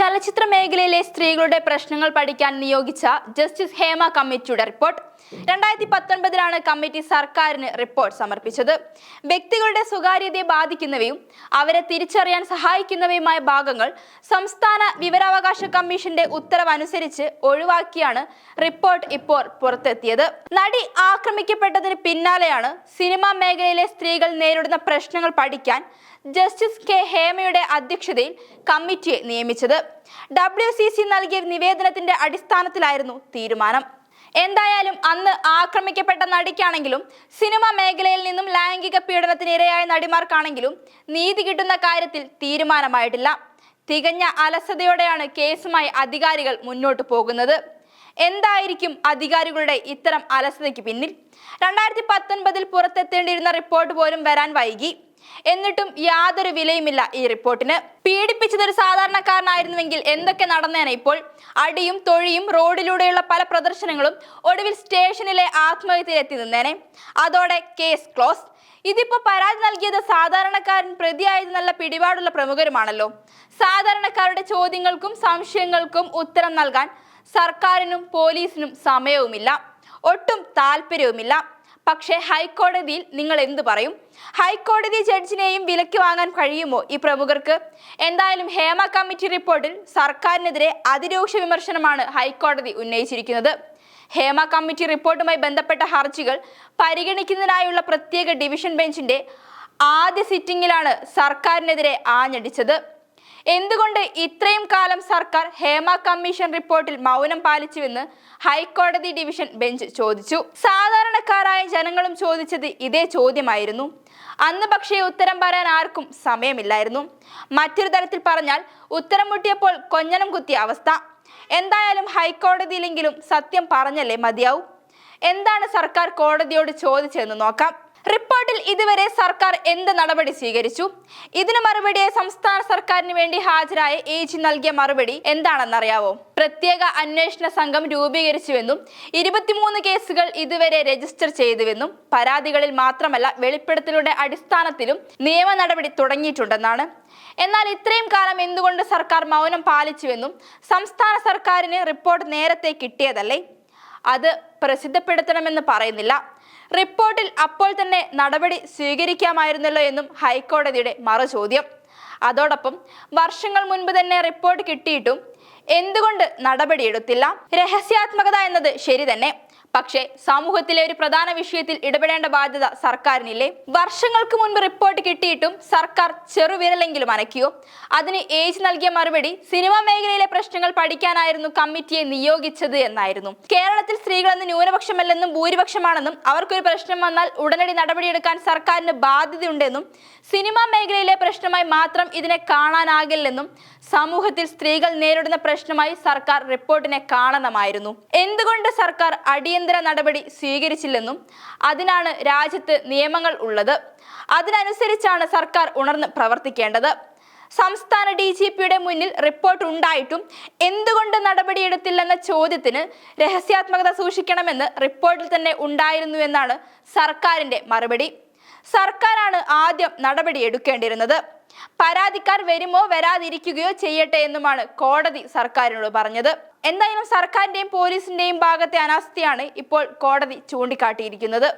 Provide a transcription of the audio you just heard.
ചലച്ചിത്ര മേഖലയിലെ സ്ത്രീകളുടെ പ്രശ്നങ്ങൾ പഠിക്കാൻ നിയോഗിച്ച ജസ്റ്റിസ് ഹേമ കമ്മിറ്റിയുടെ റിപ്പോർട്ട്. രണ്ടായിരത്തി പത്തൊൻപതിലാണ് കമ്മിറ്റി സർക്കാരിന് റിപ്പോർട്ട് സമർപ്പിച്ചത്. വ്യക്തികളുടെ സ്വകാര്യതയെ ബാധിക്കുന്നവയും അവരെ തിരിച്ചറിയാൻ സഹായിക്കുന്നവയുമായ ഭാഗങ്ങൾ സംസ്ഥാന വിവരാവകാശ കമ്മീഷന്റെ ഉത്തരവനുസരിച്ച് ഒഴിവാക്കിയാണ് റിപ്പോർട്ട് ഇപ്പോൾ പുറത്തെത്തിയത്. നടി ആക്രമിക്കപ്പെട്ടതിന് പിന്നാലെയാണ് സിനിമാ മേഖലയിലെ സ്ത്രീകൾ നേരിടുന്ന പ്രശ്നങ്ങൾ പഠിക്കാൻ ജസ്റ്റിസ് കെ ഹേമയുടെ അധ്യക്ഷതയിൽ കമ്മിറ്റിയെ നിയമിച്ചത്. ഡബ്ല്യു സി സി നൽകിയ നിവേദനത്തിന്റെ അടിസ്ഥാനത്തിലായിരുന്നു തീരുമാനം. എന്തായാലും അന്ന് ആക്രമിക്കപ്പെട്ട നടിക്കാണെങ്കിലും സിനിമ മേഖലയിൽ നിന്നും ലൈംഗിക പീഡനത്തിന് ഇരയായ നടിമാർക്കാണെങ്കിലും നീതി കിട്ടുന്ന കാര്യത്തിൽ തീരുമാനമായിട്ടില്ല. തികഞ്ഞ അലസതയോടെയാണ് കേസുമായി അധികാരികൾ മുന്നോട്ട് പോകുന്നത്. എന്തായിരിക്കും അധികാരികളുടെ ഇത്തരം അലസതയ്ക്ക് പിന്നിൽ? രണ്ടായിരത്തി പത്തൊൻപതിൽ പുറത്തെത്തേണ്ടിയിരുന്ന റിപ്പോർട്ട് പോലും വരാൻ വൈകി. എന്നിട്ടും യാതൊരു വിലയുമില്ല ഈ റിപ്പോർട്ടിന്. പീഡിപ്പിച്ചതൊരു സാധാരണക്കാരനായിരുന്നുവെങ്കിൽ എന്തൊക്കെ നടന്നേനെ ഇപ്പോൾ? അടിയും തൊഴിയും റോഡിലൂടെയുള്ള പല പ്രദർശനങ്ങളും ഒടുവിൽ സ്റ്റേഷനിലെ ആത്മഹത്യയിലെത്തി നിന്നേനെ. അതോടെ കേസ് ക്ലോസ്. ഇതിപ്പോ പരാതി നൽകിയത് സാധാരണക്കാരൻ പ്രതിയായത് നല്ല പിടിപാടുള്ള പ്രമുഖരുമാണല്ലോ. സാധാരണക്കാരുടെ ചോദ്യങ്ങൾക്കും സംശയങ്ങൾക്കും ഉത്തരം നൽകാൻ സർക്കാരിനും പോലീസിനും സമയവുമില്ല. ഒട്ടും താല്പര്യവുമില്ല. പക്ഷേ ഹൈക്കോടതിയിൽ നിങ്ങൾ എന്ത് പറയും? ഹൈക്കോടതി ജഡ്ജിനെയും വിലക്ക് വാങ്ങാൻ കഴിയുമോ ഈ പ്രമുഖർക്ക്? എന്തായാലും ഹേമ കമ്മിറ്റി റിപ്പോർട്ടിൽ സർക്കാരിനെതിരെ അതിരൂക്ഷ വിമർശനമാണ് ഹൈക്കോടതി ഉന്നയിച്ചിരിക്കുന്നത്. ഹേമ കമ്മിറ്റി റിപ്പോർട്ടുമായി ബന്ധപ്പെട്ട ഹർജികൾ പരിഗണിക്കുന്നതിനായുള്ള പ്രത്യേക ഡിവിഷൻ ബെഞ്ചിന്റെ ആദ്യ സിറ്റിംഗിലാണ് സർക്കാരിനെതിരെ ആഞ്ഞടിച്ചത്. എന്തുകൊണ്ട് ഇത്രയും കാലം സർക്കാർ ഹേമ കമ്മീഷൻ റിപ്പോർട്ടിൽ മൗനം പാലിച്ചുവെന്ന് ഹൈക്കോടതി ഡിവിഷൻ ബെഞ്ച് ചോദിച്ചു. സാധാരണക്കാരായ ജനങ്ങളും ചോദിച്ചത് ഇതേ ചോദ്യമായിരുന്നു. അന്ന് പക്ഷേ ഉത്തരം പറയാൻ ആർക്കും സമയമില്ലായിരുന്നു. മറ്റൊരു തരത്തിൽ പറഞ്ഞാൽ ഉത്തരം മുട്ടിയപ്പോൾ കൊഞ്ഞനം കുത്തിയ അവസ്ഥ. എന്തായാലും ഹൈക്കോടതിയിലെങ്കിലും സത്യം പറഞ്ഞല്ലേ മതിയാവും? എന്താണ് സർക്കാർ കോടതിയോട് ചോദിച്ചതെന്ന് നോക്കാം. റിപ്പോർട്ടിൽ ഇതുവരെ സർക്കാർ എന്ത് നടപടി സ്വീകരിച്ചു? ഇതിന് മറുപടിയെ സംസ്ഥാന സർക്കാരിന് വേണ്ടി ഹാജരായ എ ജി നൽകിയ മറുപടി എന്താണെന്നറിയാവോ? പ്രത്യേക അന്വേഷണ സംഘം രൂപീകരിച്ചുവെന്നും ഇരുപത്തിമൂന്ന് കേസുകൾ ഇതുവരെ രജിസ്റ്റർ ചെയ്തുവെന്നും പരാതികളിൽ മാത്രമല്ല വെളിപ്പെടുത്തലുടെ അടിസ്ഥാനത്തിലും നിയമ നടപടി തുടങ്ങിയിട്ടുണ്ടെന്നാണ്. എന്നാൽ ഇത്രയും കാലം എന്തുകൊണ്ട് സർക്കാർ മൗനം പാലിച്ചുവെന്നും സംസ്ഥാന സർക്കാരിന് റിപ്പോർട്ട് നേരത്തെ കിട്ടിയതല്ലേ? അത് പ്രസിദ്ധപ്പെടുത്തണമെന്ന് പറയുന്നില്ല. റിപ്പോർട്ടിൽ അപ്പോൾ തന്നെ നടപടി സ്വീകരിക്കാമായിരുന്നല്ലോ എന്നും ഹൈക്കോടതിയുടെ മറുചോദ്യം. അതോടൊപ്പം വർഷങ്ങൾ മുൻപ് തന്നെ റിപ്പോർട്ട് കിട്ടിയിട്ടും എന്തുകൊണ്ട് നടപടിയെടുത്തില്ല? രഹസ്യാത്മകത എന്നത് ശരി തന്നെ. പക്ഷേ സമൂഹത്തിലെ ഒരു പ്രധാന വിഷയത്തിൽ ഇടപെടേണ്ട ബാധ്യത സർക്കാരിനില്ലേ? വർഷങ്ങൾക്ക് മുൻപ് റിപ്പോർട്ട് കിട്ടിയിട്ടും സർക്കാർ ചെറുവിരലെങ്കിലും അനക്കിയോ? അതിന് ഏജ് നൽകിയ മറുപടി സിനിമാ മേഖലയിലെ പ്രശ്നങ്ങൾ പഠിക്കാനായിരുന്നു കമ്മിറ്റിയെ നിയോഗിച്ചത് എന്നായിരുന്നു. കേരളത്തിൽ സ്ത്രീകളെന്ന് ന്യൂനപക്ഷമല്ലെന്നും ഭൂരിപക്ഷമാണെന്നും അവർക്കൊരു പ്രശ്നം വന്നാൽ ഉടനടി നടപടിയെടുക്കാൻ സർക്കാരിന് ബാധ്യതയുണ്ടെന്നും സിനിമാ മേഖലയിലെ പ്രശ്നമായി മാത്രം ഇതിനെ കാണാനാകില്ലെന്നും സമൂഹത്തിൽ സ്ത്രീകൾ നേരിടുന്ന പ്രശ്നമായി സർക്കാർ റിപ്പോർട്ടിനെ കാണണമായിരുന്നു. എന്തുകൊണ്ട് സർക്കാർ അടിയന്തര നടപടി സ്വീകരിച്ചില്ലെന്നും അതിനാണ് രാജ്യത്ത് നിയമങ്ങൾ ഉള്ളത്. അതിനനുസരിച്ചാണ് സർക്കാർ ഉണർന്ന് പ്രവർത്തിക്കേണ്ടത്. സംസ്ഥാന ഡി ജി പിയുടെ മുന്നിൽ റിപ്പോർട്ട് ഉണ്ടായിട്ടും എന്തുകൊണ്ട് നടപടിയെടുത്തില്ലെന്ന ചോദ്യത്തിന് രഹസ്യാത്മകത സൂക്ഷിക്കണമെന്ന് റിപ്പോർട്ടിൽ തന്നെ ഉണ്ടായിരുന്നുവെന്നാണ് സർക്കാരിന്റെ മറുപടി. സർക്കാരാണ് ആദ്യം നടപടി എടുക്കേണ്ടിയിരുന്നത് പരാതിക്കാർ വരുമോ വരാതിരിക്കുകയോ ചെയ്യട്ടെ എന്നുമാണ് കോടതി സർക്കാരിനോട് പറഞ്ഞത്. എന്തായാലും സർക്കാരിന്റെയും പോലീസിന്റെയും ഭാഗത്തെ അനാസ്ഥയാണ് ഇപ്പോൾ കോടതി ചൂണ്ടിക്കാട്ടിയിരിക്കുന്നത്.